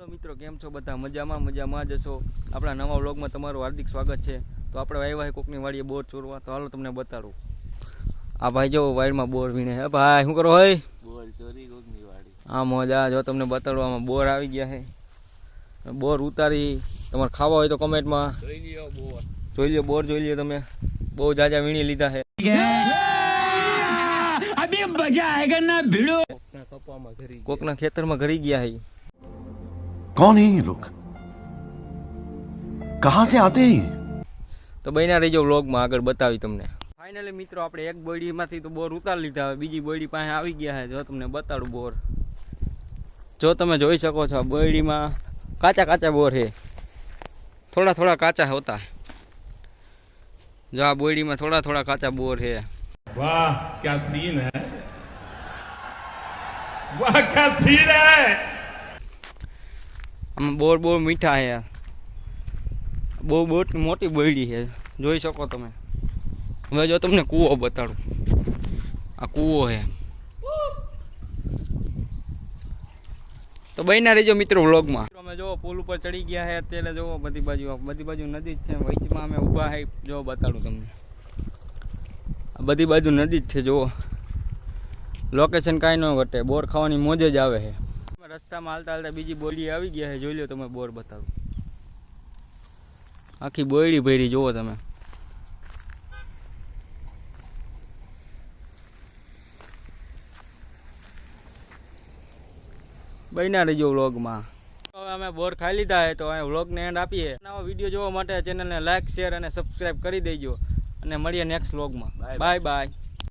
Hello મિત્રો કેમ છો બધા? મજામાં મજામાં જ હશો. આપણા નવા વ્લોગમાં તમારું હાર્દિક સ્વાગત છે. તો આપણે આવ્યા છે કોકની વાડીએ બોર ચોરવા. તો હાલો તમને બતાડું. આ ભાઈ જો વાયરમાં બોર વીણે હે ભાઈ શું કરો હોય બોર ચોરી કોકની વાડી. હા મજા જો તમને બતાડવામાં બોર આવી ગયા હે. બોર ઉતારી. તમારે ખાવા હોય તો કમેન્ટમાં. જોઈ લ્યો બોર. જોઈ લ્યો બોર જોઈ લ્યો તમે. બહુ જાજા વીણી લીધા હે. અભી મજા આયેગા ના ભીડો. કોકના ખેતરમાં ઘરી ગયા છે कौन है ये लोग कहां से आते हैं ये તો બન્યા રહીજો વ્લોગમાં આગળ બતાવી તમને ફાઇનલી મિત્રો આપણે એક બોયડીમાંથી તો બોર ઉતારી લીધા હવે બીજી બોયડી પાસે આવી ગયા છે જો તમને બતાડું બોર જો તમે જોઈ શકો છો આ બોયડીમાં કાચા કાચા બોર છે થોડા થોડા કાચા હોતા है જો આ બોયડીમાં થોડા થોડા કાચા બોર છે वाह क्या सीन है वाह क्या सीन है આમાં બોર બહુ મીઠા છે બહુ બહુ મોટી બોયડી છે. જોઈ શકો તમે. હવે જો તમને કૂવો બતાડું. આ કૂવો છે. તો બહીના રહેજો મિત્રો વ્લોગમાં. અમે જો પુલ ઉપર ચડી ગયા છે અત્યારે જો બધી બાજુ બધી બાજુ નદી જ છે. વચમાં અમે ઊભા છે. જો બતાડું તમને. બધી બાજુ નદી જ છે, જુઓ. લોકેશન કાંઈ ન ઘટે. બોર ખાવાની મોજ જ આવે છે. રસ્તામાં હાલતા હાલતા બીજી બોલી આવી ગયા છે. જોઈ લો તમે બોર બતાવો. આખી બોયડી ભરી જોવો તમે. બન્યા રહેજો વ્લોગમાં હવે અમે બોર ખાઈ લીધા છે તો અહીં વ્લોગને એન્ડ આપીએ. નવા વીડિયો જોવા માટે ચેનલને લાઇક શેર અને સબસ્ક્રાઈબ કરી દેજો. અને મળીએ નેક્સ્ટ વ્લોગમાં બાય બાય